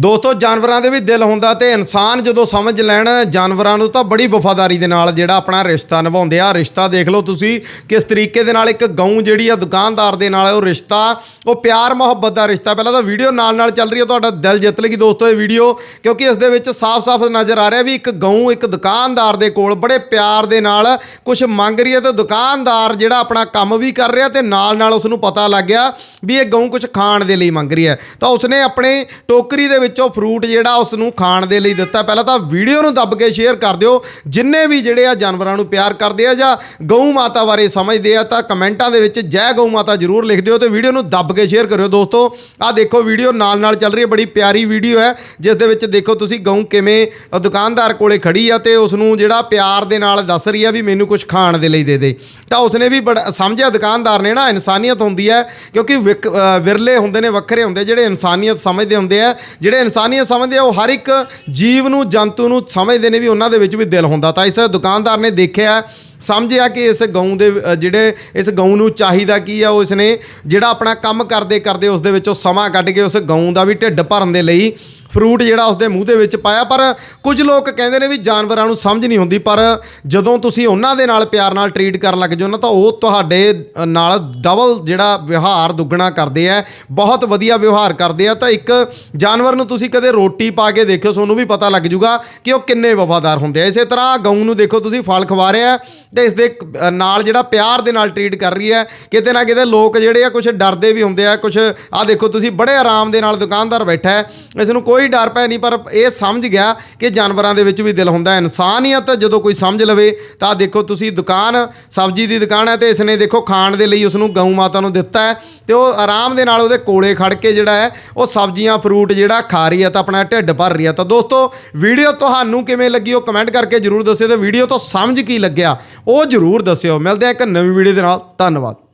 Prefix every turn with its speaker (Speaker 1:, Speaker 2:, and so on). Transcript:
Speaker 1: ਦੋਸਤੋ, ਜਾਨਵਰਾਂ ਦੇ ਵੀ ਦਿਲ ਹੁੰਦਾ ਤੇ ਇਨਸਾਨ ਜਦੋਂ ਸਮਝ ਲੈਣ ਜਾਨਵਰਾਂ ਨੂੰ ਤਾਂ ਬੜੀ ਵਫਾਦਾਰੀ ਦੇ ਨਾਲ ਜਿਹੜਾ ਆਪਣਾ ਰਿਸ਼ਤਾ ਨਿਭਾਉਂਦੇ ਆ। ਰਿਸ਼ਤਾ ਦੇਖ ਲਓ ਤੁਸੀਂ, ਕਿਸ ਤਰੀਕੇ ਦੇ ਨਾਲ ਇੱਕ ਗਊ ਜਿਹੜੀ ਆ, ਦੁਕਾਨਦਾਰ ਦੇ ਨਾਲ ਉਹ ਰਿਸ਼ਤਾ, ਉਹ ਪਿਆਰ ਮੁਹੱਬਤ ਦਾ ਰਿਸ਼ਤਾ। ਪਹਿਲਾਂ ਤਾਂ ਵੀਡੀਓ ਨਾਲ ਨਾਲ ਚੱਲ ਰਹੀ ਹੈ ਤੁਹਾਡਾ ਦਿਲ ਜਿੱਤ ਲੇਗੀ ਦੋਸਤੋ ਇਹ ਵੀਡੀਓ, ਕਿਉਂਕਿ ਇਸ ਦੇ ਵਿੱਚ ਸਾਫ਼-ਸਾਫ਼ ਨਜ਼ਰ ਆ ਰਿਹਾ ਵੀ ਇੱਕ ਗਊ ਇੱਕ ਦੁਕਾਨਦਾਰ ਦੇ ਕੋਲ ਬੜੇ ਪਿਆਰ ਦੇ ਨਾਲ ਕੁਝ ਮੰਗ ਰਹੀ ਹੈ ਤੇ ਦੁਕਾਨਦਾਰ ਜਿਹੜਾ ਆਪਣਾ ਕੰਮ ਵੀ ਕਰ ਰਿਹਾ ਤੇ ਨਾਲ ਨਾਲ ਉਸ ਨੂੰ ਪਤਾ ਲੱਗ ਗਿਆ ਵੀ ਇਹ ਗਊ ਕੁਝ ਖਾਣ ਦੇ ਲਈ ਮੰਗ ਰਹੀ ਹੈ। ਤਾਂ ਉਸਨੇ ਆਪਣੇ ਟੋਕਰੀ ਦੇ ਵਿੱਚ ਵਿੱਚੋਂ ਫਰੂਟ ਜਿਹੜਾ ਉਸ ਨੂੰ ਖਾਣ ਦੇ ਲਈ ਦਿੱਤਾ। ਪਹਿਲਾਂ ਤਾਂ ਵੀਡੀਓ ਨੂੰ ਦੱਬ ਕੇ ਸ਼ੇਅਰ ਕਰ ਦਿਓ। ਜਿੰਨੇ ਵੀ ਜਿਹੜੇ ਆ ਜਾਨਵਰਾਂ ਨੂੰ ਪਿਆਰ ਕਰਦੇ ਆ ਜਾਂ ਗਊ ਮਾਤਾ ਬਾਰੇ ਸਮਝਦੇ ਆ ਤਾਂ ਕਮੈਂਟਾਂ ਦੇ ਵਿੱਚ ਜੈ ਗਊ ਮਾਤਾ ਜ਼ਰੂਰ ਲਿਖ ਦਿਓ ਤੇ ਵੀਡੀਓ ਨੂੰ ਦੱਬ ਕੇ ਸ਼ੇਅਰ ਕਰਿਓ ਦੋਸਤੋ। ਆਹ ਦੇਖੋ ਵੀਡੀਓ ਨਾਲ ਨਾਲ ਚੱਲ ਰਹੀ ਹੈ, ਬੜੀ ਪਿਆਰੀ ਵੀਡੀਓ ਹੈ, ਜਿਸ ਦੇ ਵਿੱਚ ਦੇਖੋ ਤੁਸੀਂ ਗਊ ਕਿਵੇਂ ਦੁਕਾਨਦਾਰ ਕੋਲੇ ਖੜੀ ਆ ਤੇ ਉਸ ਨੂੰ ਜਿਹੜਾ ਪਿਆਰ ਦੇ ਨਾਲ ਦੱਸ ਰਹੀ ਆ ਵੀ ਮੈਨੂੰ ਕੁਝ ਖਾਣ ਦੇ ਲਈ ਦੇ ਦੇ। ਤਾਂ ਉਸਨੇ ਵੀ ਬੜਾ ਸਮਝਿਆ, ਦੁਕਾਨਦਾਰ ਨੇ ਨਾ ਇਨਸਾਨੀਅਤ ਹੁੰਦੀ ਹੈ, ਕਿਉਂਕਿ ਵਿਕ- ਵਿਰਲੇ ਹੁੰਦੇ ਨੇ, ਵੱਖਰੇ ਹੁੰਦੇ ਜਿਹੜੇ ਇਨਸਾਨੀਅਤ ਸਮਝਦੇ ਹੁੰਦੇ ਆ, ਜਿਹੜੇ ਇਨਸਾਨੀਅਤ ਸਮਝਦੇ ਆ, ਉਹ ਹਰ ਇੱਕ ਜੀਵ ਨੂੰ, ਜੰਤੂ ਨੂੰ ਸਮਝਦੇ ਨੇ ਵੀ ਉਹਨਾਂ ਦੇ ਵਿੱਚ ਵੀ ਦਿਲ ਹੁੰਦਾ। ਤਾਂ ਇਸ ਦੁਕਾਨਦਾਰ ਨੇ ਦੇਖਿਆ, ਸਮਝਿਆ ਕਿ ਇਸ ਗਊ ਦੇ ਜਿਹੜੇ ਇਸ ਗਊ ਨੂੰ ਚਾਹੀਦਾ ਕੀ ਆ ਉਸ ਨੇ ਜਿਹੜਾ ਆਪਣਾ ਕੰਮ ਕਰਦੇ ਕਰਦੇ ਉਸ ਦੇ ਵਿੱਚੋਂ ਸਮਾਂ ਕੱਢ ਕੇ ਉਸ ਗਊ ਦਾ ਵੀ ਢਿੱਡ ਭਰਨ ਦੇ ਲਈ ਫਰੂਟ ਜਿਹੜਾ ਉਸਦੇ ਮੂੰਹ ਦੇ ਵਿੱਚ ਪਾਇਆ, ਪਰ ਕੁਝ ਲੋਕ ਕਹਿੰਦੇ ਨੇ ਵੀ ਜਾਨਵਰਾਂ ਨੂੰ ਸਮਝ ਨਹੀਂ ਹੁੰਦੀ, ਪਰ ਜਦੋਂ ਤੁਸੀਂ ਉਹਨਾਂ ਦੇ ਨਾਲ ਪਿਆਰ ਨਾਲ ਟਰੀਟ ਕਰਨ ਲੱਗ ਜਾਓ ਨਾ, ਤਾਂ ਉਹ ਤੁਹਾਡੇ ਨਾਲ ਡਬਲ ਜਿਹੜਾ ਵਿਵਹਾਰ ਦੁੱਗਣਾ ਕਰਦੇ ਆ, ਬਹੁਤ ਵਧੀਆ ਵਿਵਹਾਰ ਕਰਦੇ ਆ, ਤਾਂ ਇੱਕ ਜਾਨਵਰ ਨੂੰ ਤੁਸੀਂ ਕਦੇ ਰੋਟੀ ਪਾ ਕੇ ਦੇਖਿਓ, ਤੁਹਾਨੂੰ ਵੀ ਪਤਾ ਲੱਗ ਜਾਊਗਾ ਕਿ ਉਹ ਕਿੰਨੇ ਵਫਾਦਾਰ ਹੁੰਦੇ ਆ। ਇਸੇ ਤਰ੍ਹਾਂ ਗਊ ਨੂੰ ਦੇਖੋ, ਤੁਸੀਂ ਫਲ ਖਵਾ ਰਿਹਾ ਤੇ ਇਸ ਦੇ ਨਾਲ ਜਿਹੜਾ ਪਿਆਰ ਦੇ ਨਾਲ ਟਰੀਟ ਕਰ ਰਹੀ ਹੈ ਕਿਤੇ ਨਾ ਕਿਤੇ ਲੋਕ ਜਿਹੜੇ ਆ ਕੁਝ ਡਰਦੇ ਵੀ ਹੁੰਦੇ ਆ ਕੁਝ ਆ ਦੇਖੋ, ਤੁਸੀਂ ਬੜੇ ਆਰਾਮ ਦੇ ਨਾਲ ਦੁਕਾਨਦਾਰ ਬੈਠਾ ਹੈ, ਇਸ ਨੂੰ ਕੋਈ ਕੋਈ ਡਰ ਪੈ ਨਹੀਂ, ਪਰ ਇਹ ਸਮਝ ਗਿਆ ਕਿ ਜਾਨਵਰਾਂ ਦੇ ਵਿੱਚ ਵੀ ਦਿਲ ਹੁੰਦਾ ਇਨਸਾਨੀਅਤ ਜਦੋਂ ਕੋਈ ਸਮਝ ਲਵੇ, ਤਾਂ ਦੇਖੋ ਤੁਸੀਂ ਦੁਕਾਨ, ਸਬਜ਼ੀ ਦੀ ਦੁਕਾਨ ਹੈ ਤੇ ਇਸ ਨੇ ਦੇਖੋ ਖਾਣ ਦੇ ਲਈ ਉਸ ਨੂੰ ਗਊ ਮਾਤਾ ਨੂੰ ਦਿੱਤਾ ਹੈ ਤੇ ਉਹ ਆਰਾਮ ਦੇ ਨਾਲ ਉਹਦੇ ਕੋਲੇ ਖੜ ਕੇ ਜਿਹੜਾ ਹੈ, ਉਹ ਸਬਜ਼ੀਆਂ ਫਰੂਟ ਜਿਹੜਾ ਖਾ ਰਹੀ ਹੈ ਤਾਂ ਆਪਣਾ ਢਿੱਡ ਭਰ ਰਹੀ ਹੈ। ਤਾਂ ਦੋਸਤੋ ਵੀਡੀਓ ਤੁਹਾਨੂੰ ਕਿਵੇਂ ਲੱਗੀ ਉਹ ਕਮੈਂਟ ਕਰਕੇ ਜਰੂਰ ਦੱਸਿਓ ਤੇ ਵੀਡੀਓ ਤੋਂ ਸਮਝ ਕੀ ਲੱਗਿਆ ਉਹ ਜਰੂਰ ਦੱਸਿਓ। ਮਿਲਦੇ ਆ ਇੱਕ ਨਵੀਂ ਵੀਡੀਓ ਦੇ ਨਾਲ। ਧੰਨਵਾਦ।